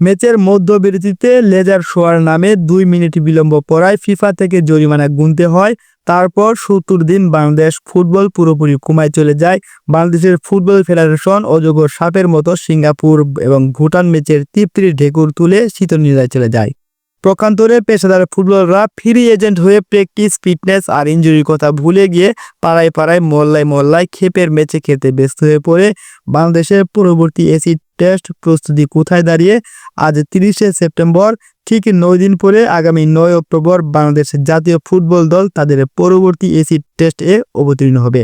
ম্যাচের মধ্যবিরতিতে লেজার শোয়ার নামে দুই মিনিট বিলম্ব পড়ায় ফিফা থেকে জরিমানা গুনতে হয়। তারপর সত্তর দিন বাংলাদেশ ফুটবল পুরোপুরি কুমায় চলে যায়। বাংলাদেশের ফুটবল ফেডারেশন অজগর সাপের মতো সিঙ্গাপুর এবং ভুটান ম্যাচের তৃপ্তির ঢেকুর তুলে শীতনিলায় চলে যায়। প্রকান্তরে পেশাদার ফুটবলরা ফ্রি এজেন্ট হয়ে প্র্যাকটিস, ফিটনেস আর ইঞ্জুরির কথা ভুলে গিয়ে পাড়ায় পাড়ায় মহল্লায় মহল্লায় ক্ষেপের ম্যাচে খেতে ব্যস্ত হয়ে পড়ে। বাংলাদেশের পরবর্তী এসিড টেস্ট প্রস্তুতি কোথায় দাঁড়িয়ে? আজ তিরিশে সেপ্টেম্বর, ঠিক নয় দিন পরে আগামী নয় অক্টোবর বাংলাদেশের জাতীয় ফুটবল দল তাদের পরবর্তী এসিড টেস্টে অবতীর্ণ হবে।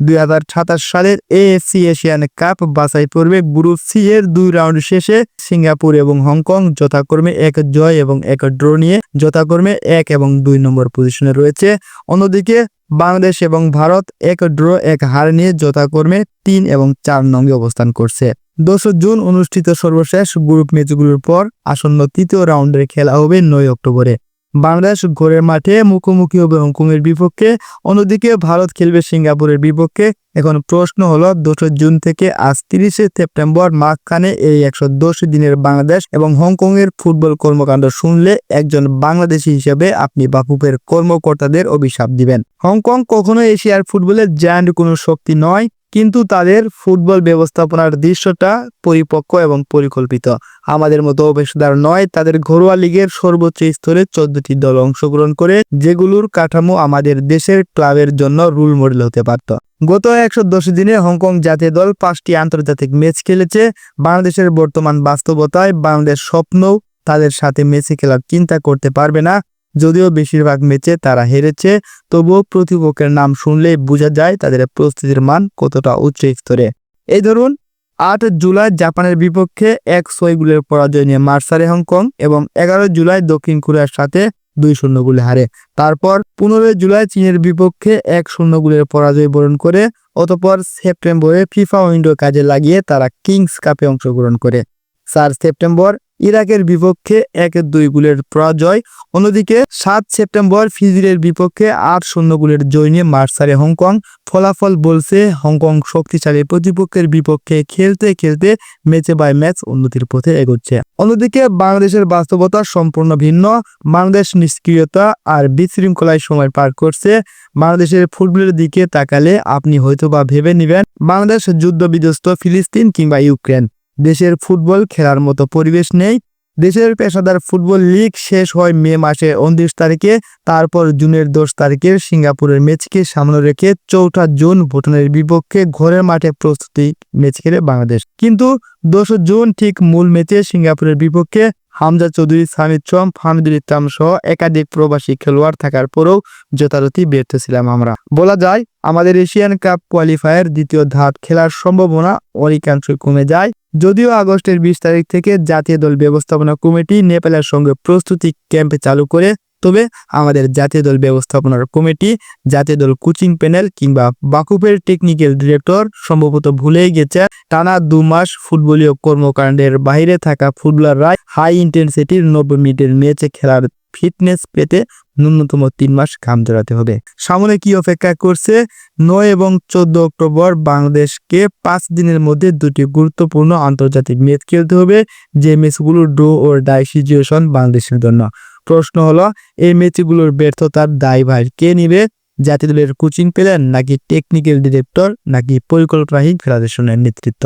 দুই হাজার সাতাশ সালের এএফসি এশিয়ান কাপ বাছাই পর্বে গ্রুপ সি এর দুই রাউন্ড শেষে সিঙ্গাপুর এবং হংকং যথাক্রমে এক জয় এবং এক ড্র নিয়ে যথাক্রমে এক এবং দুই নম্বর পজিশনে রয়েছে। অন্যদিকে বাংলাদেশ এবং ভারত এক ড্র, এক হার নিয়ে যথাক্রমে তিন এবং চার নঙ্গে অবস্থান করছে। দোসরা জুন অনুষ্ঠিত সর্বশেষ গ্রুপ ম্যাচগুলোর পর আসন্ন তৃতীয় রাউন্ডের খেলা হবে নয় অক্টোবরে। বাংলাদেশ ঘোরের মাঠে মুখোমুখি হবে হংকংয়ের বিপক্ষে, অন্যদিকে ভারত খেলবে সিঙ্গাপুরের বিপক্ষে। এখন প্রশ্ন হলো, দোসরা জুন থেকে আজ তিরিশে সেপ্টেম্বর মাঝখানে এই একশো দশ দিনের বাংলাদেশ এবং হংকংয়ের ফুটবল কর্মকাণ্ড শুনলে একজন বাংলাদেশি হিসেবে আপনি বাফুফের কর্মকর্তাদের অভিশাপ দিবেন। হংকং কখনো এশিয়ার ফুটবলের জায়ান্ট কোনো শক্তি নয়। কিন্তু তাদের ফুটবল ব্যবস্থাপনার দৃশ্যটা পরিপক্ক এবং পরিকল্পিত। আমাদের মতো পেশাদার নয়, তাদের ঘরোয়া লীগের সর্বোচ্চ স্তরে চোদ্দটি দল অংশগ্রহণ করে, যেগুলোর কাঠামো আমাদের দেশের ক্লাবের জন্য রুল মডেল হতে পারত। গত একশো দশ দিনে হংকং জাতীয় দল পাঁচটি আন্তর্জাতিক ম্যাচ খেলেছে। বাংলাদেশের বর্তমান বাস্তবতায় বাংলাদেশ স্বপ্নও তাদের সাথে ম্যাচে খেলার চিন্তা করতে পারবে না। যদিও বেশিরভাগ ম্যাচে তারা হেরেছে, তবুও প্রতিপক্ষের নাম শুনলেই বোঝা যায় তাদের প্রস্তুতির মান কতটা উচ্চ স্তরে। এই ধরুন, আট জুলাই জাপানের বিপক্ষে এক ছয় গোলের পরাজয় নিয়ে মার্সারে হংকং এবং এগারো জুলাই দক্ষিণ কোরিয়ার সাথে দুই শূন্য গোলে হারে। তারপর পনেরোই জুলাই চীনের বিপক্ষে এক শূন্য গোলের পরাজয় বরণ করে, অতপর সেপ্টেম্বরে ফিফা উইন্ডো কাজে লাগিয়ে তারা কিংস কাপে অংশগ্রহণ করে। চার সেপ্টেম্বর ইরাকের বিপক্ষে এক দুই গোলের পরাজয়। অন্যদিকে সাত সেপ্টেম্বর ফিজিরের বিপক্ষে আট শূন্য গোলের জয় নিয়ে মার্সারে হংকং। ফলাফল বলছে হংকং শক্তিশালী প্রতিপক্ষের বিপক্ষে খেলতে খেলতে ম্যাচে বাই ম্যাচ উন্নতির পথে এগোচ্ছে। অন্যদিকে বাংলাদেশের বাস্তবতা সম্পূর্ণ ভিন্ন। বাংলাদেশ নিষ্ক্রিয়তা আর বিশৃঙ্খলায় সময় পার করছে। বাংলাদেশের ফুটবলের দিকে তাকালে আপনি হয়তোবা ভেবে নেবেন, বাংলাদেশ যুদ্ধ বিধ্বস্ত ফিলিস্তিন কিংবা ইউক্রেন। দেশের ফুটবল খেলার মতো পরিবেশ নেই। দেশের পেশাদার ফুটবল লিগ শেষ হয় মে মাসে উনত্রিশ তারিখে, তারপর জুনের দশ তারিখে সিঙ্গাপুরের ম্যাচকে সামনে রেখে চৌঠা জুন ভুটানের বিপক্ষে ঘরের মাঠে প্রস্তুতি ম্যাচ খেলে বাংলাদেশ। কিন্তু দোসরা জুন ঠিক মূল ম্যাচে সিঙ্গাপুরের বিপক্ষে হামজা চৌধুরী, সামিদ চম হামিদুল ইসলাম সহ একাধিক প্রবাসী খেলোয়াড় থাকার পরেও যথারীতি ব্যর্থ ছিলাম আমরা। বলা যায়, আমাদের এশিয়ান কাপ কোয়ালিফায়ার দ্বিতীয় ধাপ খেলার সম্ভাবনা অনেকাংশই কমে যায়। যদিও আগস্টের বিশ তারিখ থেকে জাতীয় দল ব্যবস্থাপনা কমিটি নেপালের সঙ্গে প্রস্তুতি ক্যাম্পে চালু করে তবে আমাদের জাতীয় দল ব্যবস্থাপনার কমিটি, জাতীয় দল কোচিং প্যানেল কিংবা বাকুপের টেকনিক্যাল ডিরেক্টর সম্ভবত ভুলেই গেছে, টানা দু মাস ফুটবলীয় কর্মকাণ্ডের বাইরে থাকা ফুটবলাররা হাই ইন্টেন্সিটির নব্বই মিনিটের ম্যাচে খেলার ফিটনেস পেতে ন্যূনতম তিন মাস ঘাম জড়াতে হবে। সামনে কি অপেক্ষা করছে? নয় এবং চোদ্দ অক্টোবর বাংলাদেশকে পাঁচ দিনের মধ্যে দুটি গুরুত্বপূর্ণ আন্তর্জাতিক ম্যাচ খেলতে হবে, যে ম্যাচগুলো ড্র ও ডাই সিচুয়েশন বাংলাদেশের জন্য। প্রশ্ন হলো, এই ম্যাচগুলোর ব্যর্থতার দায়ভার কে নিবে? জাতীয় দলের কোচিং পেলেন নাকি টেকনিক্যাল ডিরেক্টর নাকি পরিকল্পনাহীন ফেডারেশনের নেতৃত্ব?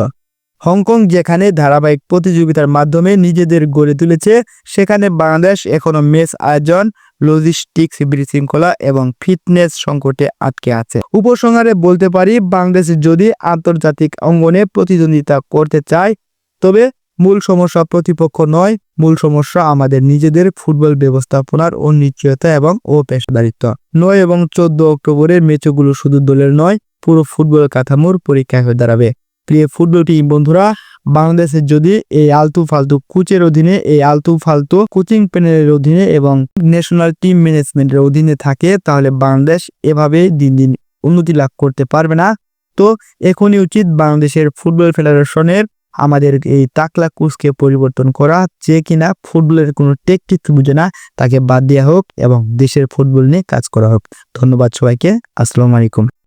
হংকং, যেখানে ধারাবাহিক প্রতিযোগিতার মাধ্যমে নিজেদের গড়ে তুলেছে, সেখানে বাংলাদেশ এখনও ম্যাচ আয়োজন লজিস্টিক্স বিশৃঙ্খলা এবং ফিটনেস সংকটে আটকে আছে। উপসংহারে বলতে পারি, বাংলাদেশ যদি আন্তর্জাতিক অঙ্গনে প্রতিদ্বন্দ্বিতা করতে চায়, তবে মূল সমস্যা প্রতিপক্ষ নয়, মূল সমস্যা আমাদের নিজেদের ফুটবল ব্যবস্থাপনার অনিশ্চয়তা এবং অপেশাদারিত্ব নয় এবং চোদ্দ অক্টোবরের ম্যাচগুলো শুধু দলের নয়, পুরো ফুটবল কাঠামোর পরীক্ষা হয়ে দাঁড়াবে। প্রিয় ফুটবল টিম বন্ধুরা, বাংলাদেশের যদি এই আলতু ফালতু কোচের অধীনে, এই আলতু ফালতু কোচিং প্যানেলের অধীনে এবং ন্যাশনাল টিম ম্যানেজমেন্টের অধীনে থাকে, তাহলে বাংলাদেশ এভাবে দিন দিন উন্নতি লাভ করতে পারবে না। তো এখনই উচিত বাংলাদেশের ফুটবল ফেডারেশনের আমাদের এই তাকলা কুচকে পরিবর্তন করা যে কিনা ফুটবলের কোনো টেকটিক বুঝে না, তাকে বাদ দেওয়া হোক এবং দেশের ফুটবল নিয়ে কাজ করা হোক। ধন্যবাদ সবাইকে। আসসালামু আলাইকুম।